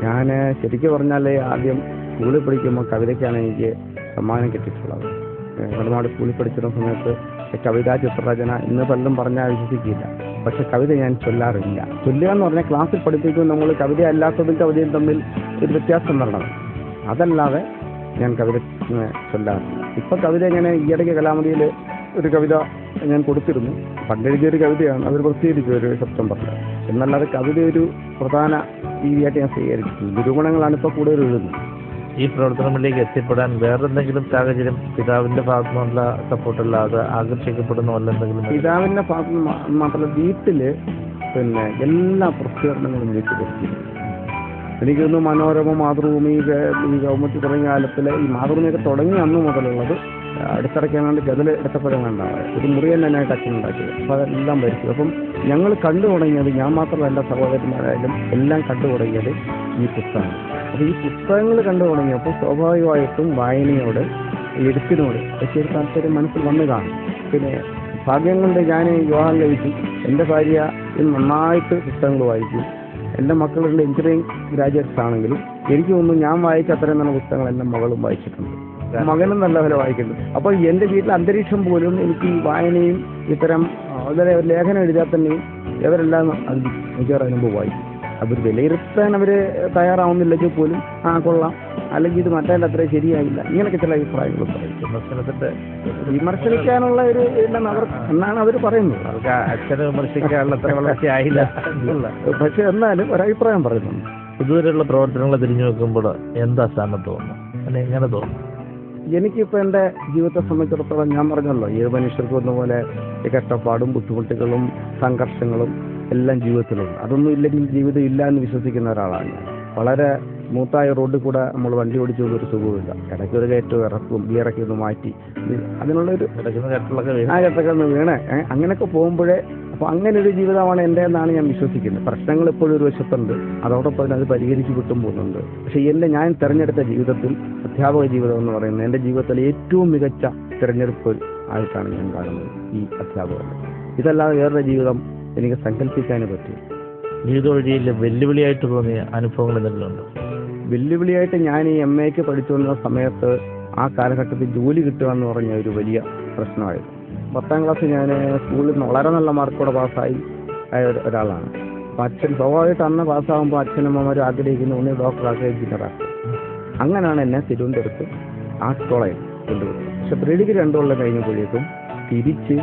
ഞാൻ ശരിക്കും പറഞ്ഞാൽ ആദ്യം സ്കൂളിൽ പഠിക്കുമ്പോൾ കവിതയ്ക്കാണ് എനിക്ക് സമ്മാനം കിട്ടിയിട്ടുള്ളത്. നെടുമാട് സ്കൂളിൽ പഠിച്ചിരുന്ന സമയത്ത് കവിതാ ചിത്രരചന ഇന്ന് പലരും പറഞ്ഞാൽ വിശ്വസിക്കില്ല. പക്ഷെ കവിത ഞാൻ ചൊല്ലാറില്ല. ചൊല്ലുക എന്ന് പറഞ്ഞാൽ ക്ലാസ്സിൽ പഠിപ്പിക്കുമ്പോൾ നമ്മൾ കവിത അല്ലാത്തതും കവിതയും തമ്മിൽ ഒരു വ്യത്യാസം വരണം. അതല്ലാതെ ഞാൻ കവിത ചൊല്ലാറില്ല. ഇപ്പൊ കവിത ഇങ്ങനെ ഈയിടയ്ക്ക് കലാമതിയിൽ ഒരു കവിത ഞാൻ കൊടുത്തിരുന്നു. പണ്ടെഴുതിയൊരു കവിതയാണ്. അതൊരു പ്രസിദ്ധീകരിച്ചു ഒരു സെപ്റ്റംബറിൽ എന്നല്ലാതെ കവിത ഒരു പ്രധാന രീതിയായിട്ട് ഞാൻ സ്വീകരിച്ചു ഗുരുഗുണങ്ങളാണ് ഇപ്പോൾ കൂടുതൽ എഴുതുന്നത് ഈ പ്രവർത്തനങ്ങളിലേക്ക് എത്തിപ്പെടാൻ വേറെന്തെങ്കിലും സാഹചര്യം പിതാവിന്റെ ഭാഗത്തു നിന്നുള്ള സപ്പോർട്ടല്ലാതെ ആകർഷിക്കപ്പെടുന്ന എന്തെങ്കിലും പിതാവിന്റെ ഭാഗത്ത് മാത്രമല്ല വീട്ടിൽ പിന്നെ എല്ലാ പ്രസിദ്ധീകരണങ്ങളും എനിക്ക് എനിക്ക് എനിക്കൊന്ന് മനോരമ മാതൃഭൂമി ഈ ഗവൺമെന്റ് തുടങ്ങിയ കാലത്തിൽ ഈ മാതൃഭൂമിയൊക്കെ തുടങ്ങി അന്ന് മുതലുള്ളത് അടുത്തിടയ്ക്കാണ്ട് ഗതൽ എടുത്തപ്പോഴും കണ്ടാണ് ഒരു മുറി തന്നെ എന്നായിട്ട് അച്ഛൻ ഉണ്ടാക്കിയത്. അപ്പോൾ അതെല്ലാം ഭരിച്ചു അപ്പം ഞങ്ങൾ കണ്ടു തുടങ്ങിയത് ഞാൻ മാത്രമല്ല സഹോദരന്മാരായാലും എല്ലാം കണ്ടു തുടങ്ങിയത് ഈ പുസ്തകങ്ങൾ അപ്പോൾ ഈ പുസ്തകങ്ങൾ കണ്ടു തുടങ്ങിയപ്പോൾ സ്വാഭാവികമായിട്ടും വായനയോട് എഴുത്തിനോട് പക്ഷേ ഒരു താല്പര്യം മനസ്സിൽ വന്നു കാണും. പിന്നെ ഭാഗ്യം കൊണ്ട് ഞാൻ വിവാഹം ലഭിച്ചു എന്റെ ഭാര്യ നന്നായിട്ട് പുസ്തകങ്ങൾ വായിക്കും. എന്റെ മക്കളുടെ എഞ്ചിനീയറിംഗ് ഗ്രാജുവേറ്റ്സ് ആണെങ്കിലും എനിക്ക് തോന്നുന്നു ഞാൻ വായിച്ച അത്രയും നല്ല പുസ്തകങ്ങൾ എന്റെ മകളും വായിച്ചിട്ടുണ്ട്. മകനും നല്ല പോലെ വായിക്കുന്നുണ്ട്. അപ്പോൾ എന്റെ വീട്ടിലെ അന്തരീക്ഷം പോലും എനിക്ക് ഈ വായനയും ഇത്തരം ലേഖനം എഴുതിയാൽ തന്നെയും ഇവരെല്ലാം മിക്കവാറും മുമ്പ് വായിക്കും. അവർ വിലയിരുത്താൻ അവർ തയ്യാറാവുന്നില്ലെങ്കിൽ പോലും ആ കൊള്ളാം. അല്ലെങ്കിൽ ഇത് മറ്റേ അത്ര ശരിയായില്ല. ഇങ്ങനെയൊക്കെ ചില അഭിപ്രായങ്ങൾ പറയും വിമർശനത്തിന്റെ വിമർശിക്കാനുള്ള ഒരു ഇല്ലെന്ന് അവർ എന്നാണ് അവർ പറയുന്നത്. അവർക്ക് അച്ഛനെ വിമർശിക്കാനുള്ള അത്ര വളർച്ചയായില്ല. പക്ഷെ എന്നാലും ഒരഭിപ്രായം പറയുന്നുണ്ട്. ഇതുവരെയുള്ള പ്രവർത്തനങ്ങൾ തിരിഞ്ഞു നോക്കുമ്പോൾ എന്താ സ്ഥാനം തോന്നുന്നു? എങ്ങനെ തോന്നുന്നു? എനിക്കിപ്പോൾ എന്റെ ജീവിതത്തെ സംബന്ധിച്ചിടത്തോളം ഞാൻ പറഞ്ഞല്ലോ ഏത് മനുഷ്യർക്കും ഒന്നുപോലെ കഷ്ടപ്പാടും ബുദ്ധിമുട്ടുകളും സംഘർഷങ്ങളും എല്ലാം ജീവിതത്തിലുണ്ട്. അതൊന്നും ഇല്ലെങ്കിൽ ജീവിതം ഇല്ല എന്ന് വിശ്വസിക്കുന്ന ഒരാളാണ് വളരെ മൂത്തായ റോഡിൽ കൂടെ നമ്മൾ വണ്ടി ഓടിച്ചു ഒരു സുഖമില്ല ഇടയ്ക്ക് ഒരു കയറ്റവും ഇറക്കും ഗിയറൊക്കെ ഒന്ന് മാറ്റി. അതിനുള്ളൊരു ആ ഘട്ടത്തിൽ ഒന്ന് വീണേ അങ്ങനെയൊക്കെ പോകുമ്പോഴേ അപ്പോൾ അങ്ങനെ ഒരു ജീവിതമാണ് എന്റെ എന്നാണ് ഞാൻ വിശ്വസിക്കുന്നത്. പ്രശ്നങ്ങൾ എപ്പോഴും ഒരു വശത്തുണ്ട്. അതോടൊപ്പം തന്നെ അത് പരിഹരിച്ച് കിട്ടും പോകുന്നുണ്ട്. പക്ഷേ എന്റെ ഞാൻ തിരഞ്ഞെടുത്ത ജീവിതത്തിൽ അധ്യാപക ജീവിതം എന്ന് പറയുന്നത് എന്റെ ജീവിതത്തിലെ ഏറ്റവും മികച്ച തിരഞ്ഞെടുപ്പ് ആയിട്ടാണ് ഞാൻ കാണുന്നത് ഈ അധ്യാപകർ ഇതല്ലാതെ വേറൊരു ജീവിതം എനിക്ക് സങ്കല്പിക്കാനേ പറ്റൂ. ജീവിത വഴിയിൽ വെല്ലുവിളിയായിട്ട് തോന്നിയ അനുഭവങ്ങൾ എന്തെങ്കിലും ഉണ്ടോ വെല്ലുവിളിയായിട്ട് ഞാൻ ഈ എം എക്ക് പഠിച്ചു വന്ന സമയത്ത് ആ കാലഘട്ടത്തിൽ ജോലി കിട്ടുക എന്ന് പറഞ്ഞ ഒരു വലിയ പ്രശ്നമായിരുന്നു. പത്താം ക്ലാസ് ഞാൻ സ്കൂളിൽ നിന്ന് വളരെ നല്ല മാർക്കോടെ പാസ്സായി ഒരാളാണ്. അപ്പം അച്ഛൻ സ്വാഭാവികമായിട്ട് അന്ന് പാസ്സാകുമ്പോൾ അച്ഛനമ്മമാരും ആഗ്രഹിക്കുന്ന ഒന്ന് ഡോക്ടറാക്കുക എഞ്ചിനീയറാക്കുക അങ്ങനെയാണ് എന്നെ തിരുവനന്തപുരത്ത് ആർട്സ് കോളേജ് കൊണ്ടുപോയത് പക്ഷെ പ്രീഡിഗ്രി രണ്ടുകൊല്ലം രണ്ടു കൊല്ലം കഴിഞ്ഞപ്പോഴേക്കും തിരിച്ച്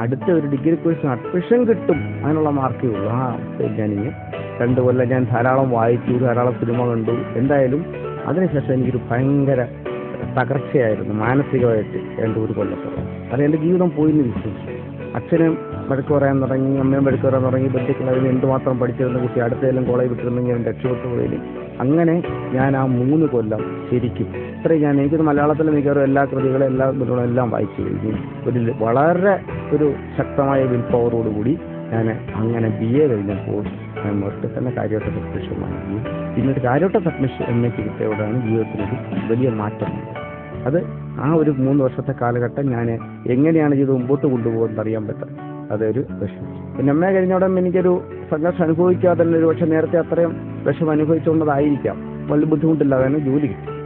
അടുത്ത ഒരു ഡിഗ്രി കോഴ്സിന് അഡ്മിഷൻ കിട്ടും. അതിനുള്ള മാർക്കേ ഉള്ളൂ. ആ ഞാനിങ്ങനെ രണ്ട് കൊല്ലം ഞാൻ ധാരാളം വായിച്ചു ധാരാളം സിനിമ കണ്ടു. എന്തായാലും അതിനുശേഷം എനിക്കൊരു ഭയങ്കര തകർച്ചയായിരുന്നു. മാനസികമായിട്ട് രണ്ട് ഒരു കൊല്ലത്തോളം. അത് എന്റെ ജീവിതം പോയി എന്ന് വിശ്വസിച്ചു. അച്ഛനും വഴക്ക് പറയാൻ തുടങ്ങി അമ്മയും വഴക്ക് പറയാൻ തുടങ്ങി ബന്ധുക്കൾ അതിന് എന്തുമാത്രം പഠിച്ചിരുന്ന കുട്ടി അടുത്തേലും കോളേജ് വിട്ടിരുന്നെങ്കിൽ അവൻ രക്ഷപ്പെട്ടു പോയാലും അങ്ങനെ ഞാൻ ആ മൂന്ന് കൊല്ലം ശരിക്കും ഇത്രയും ഞാൻ എനിക്ക് മലയാളത്തിൽ മിക്കവാറും എല്ലാ കൃതികളും എല്ലാ ബുക്കുകളും എല്ലാം വായിച്ചു കഴിഞ്ഞു. ഒരു വളരെ ഒരു ശക്തമായ വിൽ പവറോടുകൂടി ഞാൻ അങ്ങനെ ബി എ കഴിഞ്ഞപ്പോൾ ഞാൻ മെറിറ്റ് തന്നെ കാര്യവട്ട സബ്മിഷൻ വാങ്ങി. പിന്നീട് കാര്യവട്ട സബ്മിഷൻ എന്നെ ചികിത്സയോടാണ് ജീവിതത്തിലൊരു വലിയ മാറ്റം അത് ആ ഒരു മൂന്ന് വർഷത്തെ കാലഘട്ടം ഞാൻ എങ്ങനെയാണ് ജീവിതം മുമ്പോട്ട് കൊണ്ടുപോകുന്നത് അറിയാൻ പറ്റും അതൊരു വിഷമം. പിന്നെ അമ്മയെ കഴിഞ്ഞോടം എനിക്കൊരു സംഘർഷം അനുഭവിക്കാതെ തന്നെ ഒരു പക്ഷെ നേരത്തെ അത്രയും വിഷമം അനുഭവിച്ചുകൊണ്ടതായിരിക്കാം. വലിയ ബുദ്ധിമുട്ടില്ലാതെ തന്നെ ജോലി കിട്ടി.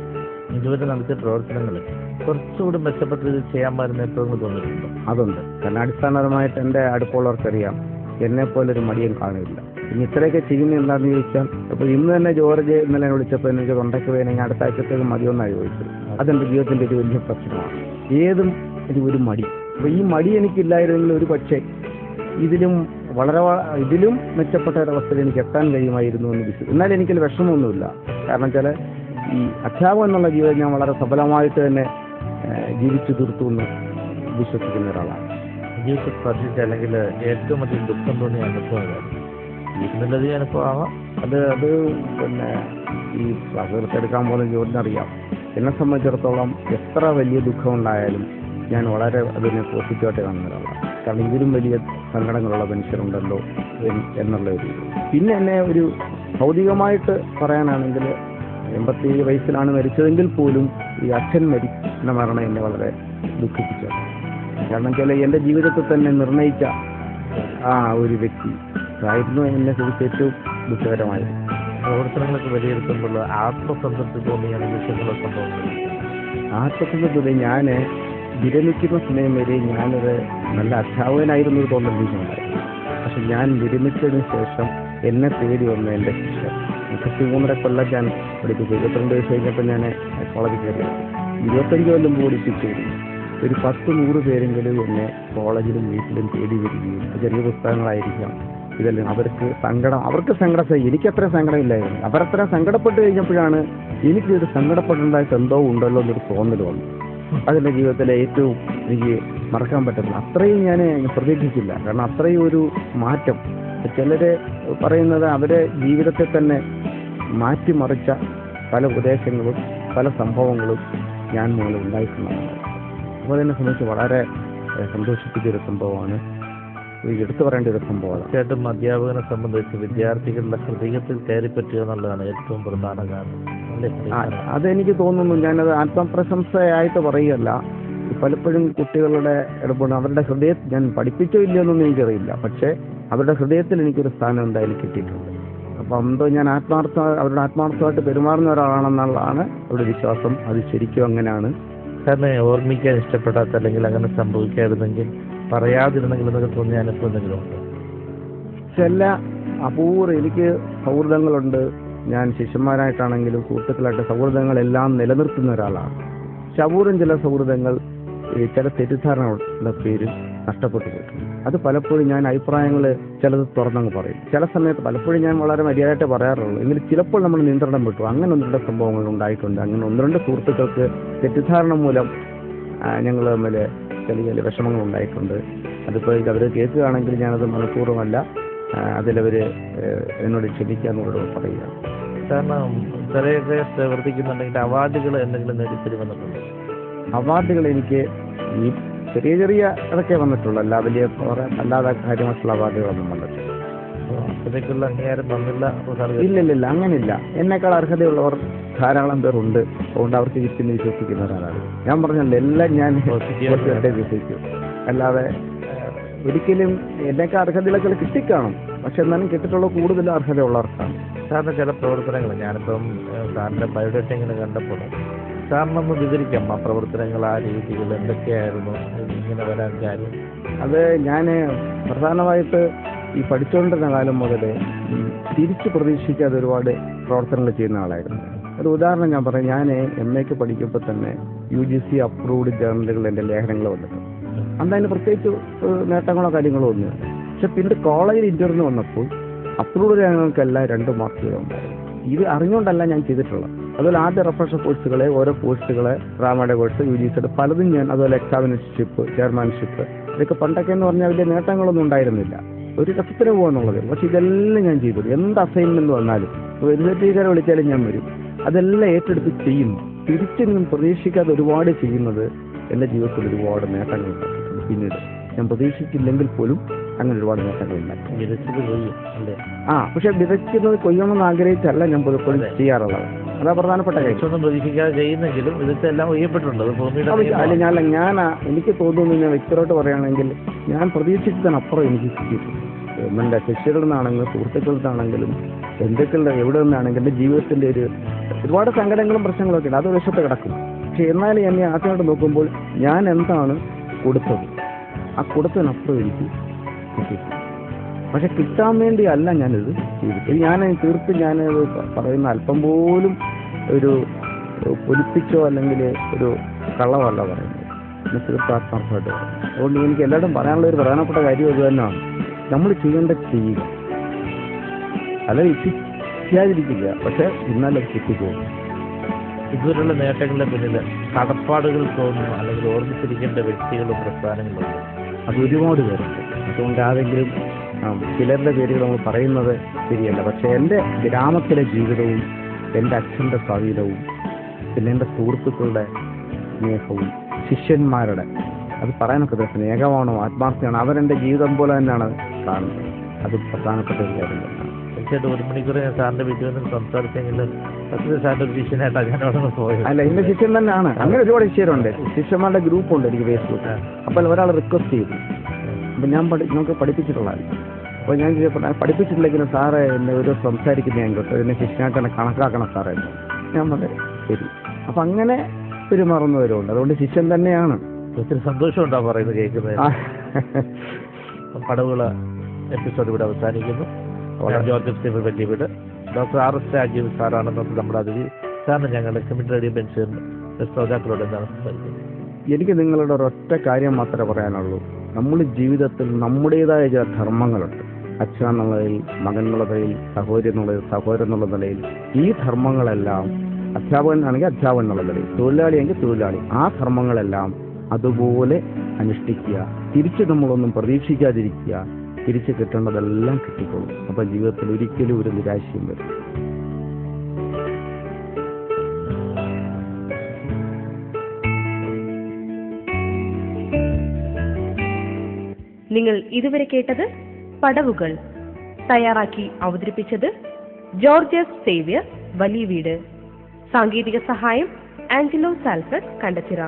ഇതുവരെ നടത്തിയ പ്രവർത്തനങ്ങൾ കുറച്ചുകൂടി മെച്ചപ്പെട്ട രീതിയിൽ ചെയ്യാൻ പറ്റുന്ന എപ്പോഴും തോന്നിയിട്ടുണ്ടോ. അതുണ്ട്. കാരണം അടിസ്ഥാനപരമായിട്ട് എന്റെ അടുപ്പുള്ളവർക്കറിയാം എന്നെ പോലെ ഒരു മടിയും കാണില്ല ഇനി ഇത്രയൊക്കെ ചെയ്യുന്ന എന്താണെന്ന് ചോദിച്ചാൽ അപ്പോൾ ഇന്ന് തന്നെ ജോർജ് ഇന്നലെ എന്നെ വിളിച്ചപ്പോൾ എനിക്ക് തൊണ്ടയ്ക്ക് വേദന അടുത്ത ആഴ്ചത്തേക്ക് മതിയൊന്നാണ് ചോദിച്ചത്. അതെന്റെ ജീവിതത്തിന്റെ ഒരു വലിയ പ്രശ്നമാണ്. ഏതും എനിക്ക് ഒരു മടി. അപ്പോൾ ഈ മടി എനിക്കില്ലായിരുന്നെങ്കിൽ ഒരു പക്ഷേ ഇതിലും വളരെ ഇതിലും മെച്ചപ്പെട്ട ഒരവസ്ഥയിൽ എനിക്ക് എത്താൻ കഴിയുമായിരുന്നു എന്ന് വിശ്വസിച്ചു എന്നാൽ എനിക്കൊരു വിഷമമൊന്നുമില്ല. കാരണം വെച്ചാൽ ഈ അധ്യാപകം എന്നുള്ള ജീവിതം ഞാൻ വളരെ സഫലമായിട്ട് തന്നെ ജീവിച്ചു തീർത്തു എന്ന് വിശ്വസിക്കുന്ന ഒരാളാണ്. ജീവിതത്തിൽ സ്പർശിച്ച അല്ലെങ്കിൽ ഏറ്റവും അധികം ദുഃഖം തോന്നിയ അനുഭവം ഏതാണ്? ജീവിതത്തിലധികം അത് അത് പിന്നെ ഈ എടുക്കാൻ പോകുന്ന ജോലിനറിയാം. എന്നെ സംബന്ധിച്ചിടത്തോളം എത്ര വലിയ ദുഃഖം ഉണ്ടായാലും ഞാൻ വളരെ അതിനെ പോസിറ്റീവായിട്ട് കാണുന്ന ഒരാളാണ് കാരണം ഇതിലും വലിയ സങ്കടങ്ങളുള്ള മനുഷ്യരുണ്ടല്ലോ എന്ന് എന്നുള്ള ഒരു പിന്നെ എന്നെ ഒരു ഭൗതികമായിട്ട് പറയാനാണെങ്കിൽ എൺപത്തിയേഴ് വയസ്സിലാണ് മരിച്ചതെങ്കിൽ പോലും ഈ അച്ഛൻ മരിക്കുന്ന മരണം എന്നെ വളരെ ദുഃഖിപ്പിച്ചു കാരണം വെച്ചാൽ എന്റെ ജീവിതത്തിൽ തന്നെ നിർണയിച്ച ആ ഒരു വ്യക്തി ആയിരുന്നു എന്നെ കുറിച്ച് ഏറ്റവും ദുഃഖകരമായത്. പ്രവർത്തനങ്ങളൊക്കെ വിലയിരുത്തുമ്പോൾ ആത്മസംതൃപ്തി തോന്നിയ നിമിഷങ്ങളൊക്കെ ആത്മസംതൃപ്തി ഞാൻ വിരമിക്കുന്ന സമയം വരെ ഞാനത് നല്ല അധ്യാപകനായിരുന്നു ഒരു തോന്നൽ എനിക്കുണ്ടായിരുന്നു പക്ഷെ ഞാൻ വിരമിച്ചതിന് ശേഷം എന്നെ തേടി വന്ന എന്റെ ശിക്ഷ മുപ്പത്തി മൂന്നര കൊല്ലം ഞാൻ പഠിപ്പിച്ചു. ഇരുപത്തിരണ്ട് വയസ്സ് കഴിഞ്ഞപ്പോൾ ഞാൻ കോളേജിൽ കയറി. ഇരുപത്തഞ്ച് കൊല്ലം പഠിപ്പിച്ചു ഒരു പത്ത് നൂറ് പേരെങ്കിലും എന്നെ കോളേജിലും വീട്ടിലും തേടി വരികയും ചെറിയ പുസ്തകങ്ങളായിരിക്കാം. ഇതെല്ലാം അവർക്ക് സങ്കടം അവർക്ക് സങ്കടം എനിക്ക് എനിക്കത്ര സങ്കടമില്ലായിരുന്നു അവരത്ര സങ്കടപ്പെട്ട് കഴിഞ്ഞപ്പോഴാണ് എനിക്കൊരു സങ്കടപ്പെടേണ്ടതായിട്ട് എന്തോ ഉണ്ടല്ലോ എന്നൊരു തോന്നൽ വന്നു. അതെന്റെ ജീവിതത്തിലെ ഏറ്റവും എനിക്ക് മറക്കാൻ പറ്റത്തില്ല. അത്രയും ഞാൻ പ്രതീക്ഷിച്ചില്ല. കാരണം അത്രയും ഒരു മാറ്റം. ചിലര് പറയുന്നത് അവരെ ജീവിതത്തെ തന്നെ മാറ്റിമറിച്ച പല ഉപദേശങ്ങളും പല സംഭവങ്ങളും ഞാൻ മൂലം ഉണ്ടായിട്ടുള്ളതാണ് അപ്പോൾ എന്നെ സംബന്ധിച്ച് വളരെ സന്തോഷിപ്പിച്ചൊരു സംഭവമാണ്. എടുത്തു പറയേണ്ട ഒരു സംഭവമാണ് തീർച്ചയായിട്ടും അധ്യാപകനെ സംബന്ധിച്ച് വിദ്യാർത്ഥികളുടെ ഹൃദയത്തിൽ കയറിപ്പറ്റുക എന്നുള്ളതാണ് ഏറ്റവും പ്രധാന കാരണം. അതെനിക്ക് തോന്നുന്നു ഞാനത് ആത്മപ്രശംസയായിട്ട് പറയുകയല്ല. പലപ്പോഴും കുട്ടികളുടെ ഇടപെടും അവരുടെ ഹൃദയത്തിൽ ഞാൻ പഠിപ്പിച്ചോ ഇല്ലയോ എന്നൊന്നും എനിക്കറിയില്ല. പക്ഷേ അവരുടെ ഹൃദയത്തിൽ എനിക്കൊരു സ്ഥാനം എന്തായാലും കിട്ടിയിട്ടുണ്ട്. അപ്പം എന്തോ ഞാൻ ആത്മാർത്ഥ അവരുടെ ആത്മാർത്ഥമായിട്ട് പെരുമാറുന്ന ഒരാളാണെന്നുള്ളതാണ് അവരുടെ വിശ്വാസം. അത് ശരിക്കും അങ്ങനെയാണ്. കാരണം ഓർമ്മിക്കാൻ ഇഷ്ടപ്പെടാത്ത അല്ലെങ്കിൽ അങ്ങനെ സംഭവിക്കായിരുന്നെങ്കിൽ പറയാതിരുന്നെങ്കിൽ എന്നൊക്കെ തോന്നിയ അനുഭവം എന്തെങ്കിലും ഉണ്ടോ? ചില അപൂർവ എനിക്ക് സൗഹൃദങ്ങളുണ്ട്. ഞാൻ ശിഷ്യന്മാരായിട്ടാണെങ്കിലും സുഹൃത്തുക്കളായിട്ട് സൗഹൃദങ്ങളെല്ലാം നിലനിർത്തുന്ന ഒരാളാണ്. പക്ഷെ ചില സൗഹൃദങ്ങൾ ചില തെറ്റിദ്ധാരണയുടെ പേരിൽ നഷ്ടപ്പെട്ടു പോയിട്ടുണ്ട് അത് പലപ്പോഴും ഞാൻ അഭിപ്രായങ്ങൾ ചിലത് തുറന്നങ്ങ് പറയും. ചില സമയത്ത് പലപ്പോഴും ഞാൻ വളരെ മര്യാദയായിട്ട് പറയാറുള്ളൂ. എങ്കിലും ചിലപ്പോൾ നമ്മൾ നിയന്ത്രണം വിട്ടു. അങ്ങനെ ഒന്ന് രണ്ട് സംഭവങ്ങൾ ഉണ്ടായിട്ടുണ്ട്. അങ്ങനെ ഒന്ന് രണ്ട് സുഹൃത്തുക്കൾക്ക് തെറ്റിദ്ധാരണ മൂലം ഞങ്ങൾ തമ്മിൽ ചെറിയ ചെറിയ വിഷമങ്ങൾ ഉണ്ടായിട്ടുണ്ട് അതിപ്പോൾ അവർ കേൾക്കുകയാണെങ്കിൽ ഞാനത് മനഃപൂർവമല്ല അതിലവർ എന്നോട് ക്ഷമിക്കാന്നുള്ളത് പറയുക. കാരണം ഇത്രയൊക്കെ പ്രവർത്തിക്കുന്നുണ്ടെങ്കിൽ അവാർഡുകൾ എന്തെങ്കിലും നേടിത്തരി വന്നിട്ടുണ്ടോ അവാർഡുകൾ എനിക്ക് ഈ ചെറിയ ചെറിയ അതൊക്കെ വന്നിട്ടുള്ളൂ. അല്ല വലിയ കുറെ അല്ലാതെ കാര്യമായിട്ടുള്ള അവാർഡുകളൊന്നും വന്നിട്ടില്ല. അപ്പോൾ അതിലേക്കുള്ള അംഗീകാരം തന്നില്ല ഇല്ലില്ല അങ്ങനില്ല. എന്നെക്കാൾ അർഹതയുള്ളവർ ധാരാളം പേരുണ്ട്. അതുകൊണ്ട് അവർക്ക് ചുറ്റും വിശ്വസിക്കുന്ന ഒരാളാണ്. ഞാൻ പറഞ്ഞല്ലോ എല്ലാം ഞാൻ വിശ്വസിക്കും. അല്ലാതെ ഒരിക്കലും എന്നേക്കാൾ അർഹതയിലൊക്കെ കിട്ടിക്കാണും. പക്ഷെ എന്നാലും കിട്ടിയിട്ടുള്ള കൂടുതൽ അർഹതയുള്ളവർക്കാണ്. സാറിന്റെ ചില പ്രവർത്തനങ്ങൾ ഞാനിപ്പം സാറിന്റെ ബയോഡേറ്റ ഇങ്ങനെ കണ്ടപ്പോൾ സാറിനൊന്ന് വിവരിക്കാം ആ പ്രവർത്തനങ്ങൾ ആ രീതികൾ എന്തൊക്കെയായിരുന്നു ഇങ്ങനെ വരാൻ കാര്യം? അത് ഞാൻ പ്രധാനമായിട്ട് ഈ പഠിച്ചുകൊണ്ടിരുന്ന കാലം മുതൽ തിരിച്ചു പ്രതീക്ഷിക്കാതെ ഒരുപാട് പ്രവർത്തനങ്ങൾ ചെയ്യുന്ന ആളായിരുന്നു. ഒരു ഉദാഹരണം ഞാൻ പറയാം. ഞാൻ എം എക്ക് പഠിക്കുമ്പോൾ തന്നെ യു ജി സി അപ്രൂവ്ഡ് ജേർണലുകൾ എന്റെ ലേഖനങ്ങൾ വന്നിട്ടുണ്ട് അന്ന് അതിന് പ്രത്യേകിച്ച് നേട്ടങ്ങളോ കാര്യങ്ങളോ ഒന്നും പക്ഷെ പിന്നെ കോളേജിൽ ഇന്റർവ്യൂ വന്നപ്പോൾ അപ്രൂവ്ഡ് ലേഖനങ്ങൾക്കെല്ലാം രണ്ട് മാർക്ക് ഇത് അറിഞ്ഞുകൊണ്ടല്ല ഞാൻ ചെയ്തിട്ടുള്ളത്. അതുപോലെ ആദ്യ റെഫ്രഷർ കോഴ്സുകളെ ഓരോ കോഴ്സുകളെ ഡ്രാമയുടെ കോഴ്സ് യു ജി സിയുടെ പലതും ഞാൻ അതുപോലെ എക്സാമിനർഷിപ്പ് ചെയർമാൻഷിപ്പ് ഇതൊക്കെ പണ്ടൊക്കെ എന്ന് പറഞ്ഞാൽ വലിയ നേട്ടങ്ങളൊന്നും ഉണ്ടായിരുന്നില്ല. ഒരു രസത്തിന് പോകാന്നുള്ളത്. പക്ഷെ ഇതെല്ലാം ഞാൻ ചെയ്തു. എന്ത് അസൈൻമെന്റ് വന്നാലും ടീച്ചറെ വിളിച്ചാലും ഞാൻ വരും. അതെല്ലാം ഏറ്റെടുത്ത് ചെയ്യും. തിരിച്ചൊന്നും പ്രതീക്ഷിക്കാതെ ഒരുപാട് ചെയ്യുന്നത് എന്റെ ജീവിതത്തിൽ ഒരുപാട് നേട്ടങ്ങൾ ഉണ്ടാക്കിയിട്ടുണ്ട് പിന്നീട് ഞാൻ പ്രതീക്ഷിച്ചില്ലെങ്കിൽ പോലും അങ്ങനെ ഒരുപാട് വിരച്ചത് ആ പക്ഷെ വിതയ്ക്കുന്നത് കൊയ്യണമെന്ന് ആഗ്രഹിച്ചല്ല ഞാൻ പലപ്പോഴും ചെയ്യാറുള്ളത്. അതാ പ്രധാനപ്പെട്ട കാര്യം. പ്രതീക്ഷിക്കാതെ ചെയ്യുന്നെങ്കിലും ഇതൊക്കെ എല്ലാം ഒയ്യപ്പെട്ടിട്ടുണ്ട് ഭൂമിയുടെ അല്ല ഞാൻ ഞാൻ എനിക്ക് തോന്നുന്നു ഞാൻ വ്യക്തിപരമായിട്ട് പറയുകയാണെങ്കിൽ ഞാൻ പ്രതീക്ഷിച്ചതിനപ്പുറം എനിക്ക് കിട്ടിയിട്ടുണ്ട് എന്റെ ശിഷ്യരിൽ നിന്നാണെങ്കിലും സുഹൃത്തുക്കളിൽ നിന്നാണെങ്കിലും ബന്ധുക്കളുടെ എവിടെ നിന്നാണെങ്കിലും എന്റെ ജീവിതത്തിന്റെ ഒരു ഒരുപാട് സങ്കടങ്ങളും പ്രശ്നങ്ങളൊക്കെ ഉണ്ട്. അത് വശത്ത് കിടക്കും. പക്ഷെ എന്നാലും എന്നെ ആദ്യമായിട്ട് നോക്കുമ്പോൾ ഞാൻ എന്താണ് കൊടുത്തത്? ആ കൊടുത്തതിനപ്പുറം എനിക്ക് കിട്ടിയിട്ടുണ്ട് പക്ഷെ കിട്ടാൻ വേണ്ടി അല്ല ഞാനിത് ഇത് ഞാൻ തീർത്തും ഞാൻ പറയുന്ന അല്പം പോലും ഒരു പൊലിപ്പിച്ചോ അല്ലെങ്കിൽ ഒരു കള്ളമല്ല പറയുന്നത്. തീർത്ഥാത്മാർത്ഥമായിട്ട് അതുകൊണ്ട് എനിക്ക് എല്ലാവരും പറയാനുള്ള ഒരു പ്രധാനപ്പെട്ട കാര്യം ഇത് തന്നെയാണ്. നമ്മൾ ചെയ്യേണ്ട ചെയ്യുക. അല്ല എത്തിക്കാതിരിക്കില്ല പക്ഷെ ഇന്നലെ കിട്ടിപ്പോകും ഇതുവരെയുള്ള നേട്ടങ്ങളുടെ പിന്നിൽ കടപ്പാടുകൾ തോന്നുന്നു. അല്ലെങ്കിൽ ഓർമ്മിച്ചിരിക്കേണ്ട വ്യക്തികളും പ്രസ്ഥാനങ്ങളും. അത് ഒരുപാട് പേരുണ്ട്. അതുകൊണ്ട് ആരെങ്കിലും ചിലരുടെ പേരുകൾ നമ്മൾ പറയുന്നത് ശരിയല്ല. പക്ഷെ എന്റെ ഗ്രാമത്തിലെ ജീവിതവും എന്റെ അച്ഛന്റെ സ്വാധീനവും പിന്നെ എന്റെ സുഹൃത്തുക്കളുടെ സ്നേഹവും ശിഷ്യന്മാരുടെ അത് പറയാനൊക്കെ പറ്റില്ല. സ്നേഹമാണോ ആത്മാർത്ഥമാണോ അവരെന്റെ ജീവിതം പോലെ തന്നെയാണ് കാണുന്നത്. അത് പ്രധാനപ്പെട്ട ഒരു കാര്യം തന്നെയാണ്. തീർച്ചയായിട്ടും ഒരു മണിക്കൂർ ഞാൻ സാറിന്റെ വീട്ടിൽ നിന്ന് സംസാരിച്ചെങ്കിൽ സത്യത്തിൽ സാറിന്റെ ഒരു ശിഷ്യനായിട്ടാണ് ഞാൻ അവിടെ നിന്ന് പോയത് അല്ല എന്റെ ശിഷ്യൻ തന്നെയാണ്. അങ്ങനെ ഒരുപാട് ശിഷ്യരുണ്ട്. ശിഷ്യന്മാരുടെ ഗ്രൂപ്പുണ്ട് എനിക്ക് ഫേസ്ബുക്ക്. അപ്പോൾ ഒരാൾ റിക്വസ്റ്റ് ചെയ്തു. അപ്പം ഞാൻ പഠി നമുക്ക് പഠിപ്പിച്ചിട്ടുള്ളതാണ് അപ്പോൾ ഞാൻ ചോദിച്ചപ്പോൾ "ഞാൻ പഠിപ്പിച്ചിട്ടില്ലെങ്കിലും സാറേ എന്നെ ഒരു സംസാരിക്കുന്ന ഞാൻ കേട്ടോ. എന്നെ ശിഷ്യനായിട്ട് എന്നെ കണക്കാക്കണം സാറേ എന്ന്." ഞാൻ പറഞ്ഞു ശരി. അപ്പം അങ്ങനെ പെരുമാറുന്നവരുണ്ട് അതുകൊണ്ട് ശിഷ്യൻ തന്നെയാണ്. ഒത്തിരി സന്തോഷമുണ്ടാ പറയുന്നത് കേൾക്കുന്നത് പടവുകൾ എപ്പിസോഡ് ഇവിടെ അവസാനിക്കുന്നു. ജോർജ് സ്റ്റീഫൻ വലിയ വീട്. ഡോക്ടർ ആർ എസ് രാജീവ് സാറാണ് നമ്മുടെ അതിഥി. സാറിന് ഞങ്ങളുടെ കമ്മിറ്റി റേഡിയോ ശ്രോതാക്കളോട് എന്താണ് സംസാരിക്കുന്നത് എനിക്ക് നിങ്ങളുടെ ഒരൊറ്റ കാര്യം മാത്രമേ പറയാനുള്ളൂ. നമ്മൾ ജീവിതത്തിൽ നമ്മുടേതായ ചില ധർമ്മങ്ങളുണ്ട്. അച്ഛൻ എന്നുള്ള നിലയിൽ മകൻ എന്നുള്ള നിലയിൽ സഹോദരി എന്നുള്ള സഹോദരൻ എന്നുള്ള നിലയിൽ ഈ ധർമ്മങ്ങളെല്ലാം അധ്യാപകൻ ആണെങ്കിൽ അധ്യാപകൻ എന്നുള്ള നിലയിൽ തൊഴിലാളിയെങ്കിൽ തൊഴിലാളി. ആ ധർമ്മങ്ങളെല്ലാം അതുപോലെ അനുഷ്ഠിക്കുക. തിരിച്ച് നമ്മളൊന്നും പ്രതീക്ഷിക്കാതിരിക്കുക. തിരിച്ച് കിട്ടേണ്ടതെല്ലാം കിട്ടിക്കോളും. അപ്പൊ ജീവിതത്തിൽ ഒരിക്കലും ഒരു നിരാശയും വരും നിങ്ങൾ ഇതുവരെ കേട്ടത് പടവുകൾ തയ്യാറാക്കി അവതരിപ്പിച്ചത് ജോർജസ് സേവ്യർ വലിയ വീട്. സാങ്കേതിക സഹായം ആഞ്ചലോ സാൽഫ്രഡ് കണ്ടച്ചിറ.